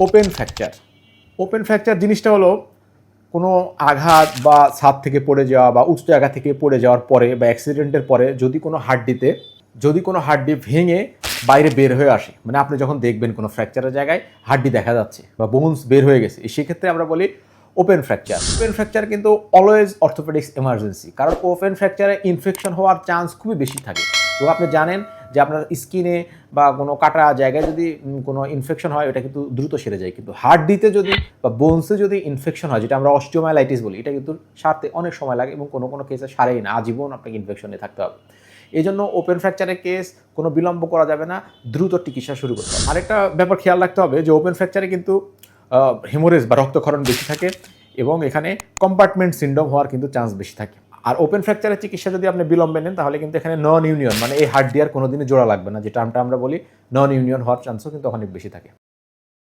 Open fracture open fracture জিনিসটা হলো কোনো আঘাত বা ছাদ থেকে পড়ে যাওয়া বা উচ্চ জায়গা থেকে পড়ে যাওয়ার পরে বা অ্যাক্সিডেন্টের পরে যদি কোনো হাড্ডিতে, যদি কোনো হাড্ডি ভেঙে বাইরে বের হয়ে আসে মানে আপনি যখন দেখবেন কোনো ফ্র্যাকচারের জায়গায় হাড্ডি দেখা যাচ্ছে বা বোনস বের হয়ে গেছে সেক্ষেত্রে আমরা বলি ওপেন ফ্র্যাকচার ওপেন ফ্র্যাকচার কিন্তু অলওয়েজ অর্থোপেডিক্স এমার্জেন্সি কারণ ওপেন ফ্র্যাকচারে ইনফেকশন হওয়ার চান্স খুবই বেশি থাকে। তো আপনি জানেন যে আপনার স্কিনে বা কোনো কাটা জায়গায় যদি কোনো ইনফেকশন হয় এটা কিন্তু দ্রুত সেরে যায়। কিন্তু হাড্ডিতে যদি বা বোনসে যদি ইনফেকশন হয়, যেটা আমরা অস্টিওমাইলাইটিস বলি, এটা কিন্তু সারতে অনেক সময় লাগে এবং কোনো কোনো কেসে সারেই না, আজীবন আপনাকে ইনফেকশনে থাকতে হবে। এই জন্য ওপেন ফ্র্যাকচারের কেস কোনো বিলম্ব করা যাবে না, দ্রুত চিকিৎসা শুরু করতে হবে। আরেকটা ব্যাপার খেয়াল রাখতে হবে যে ওপেন ফ্র্যাকচারে কিন্তু হেমোরেজ বা রক্তক্ষরণ বেশি থাকে এবং এখানে কম্পার্টমেন্ট সিন্ড্রোম হওয়ার কিন্তু চান্স বেশি থাকে। আর ওপেন ফ্র্যাকচারের চিকিৎসা যদি আপনি বিলম্বে নেন, তাহলে কিন্তু এখানে নন ইউনিয়ন মানে এই হার্ট ডিয়ার কোনোদিনই জোড়া লাগবে না, যে টার্মটা আমরা বলি নন ইউনিয়ন হওয়ার চান্সও কিন্তু অনেক বেশি থাকে।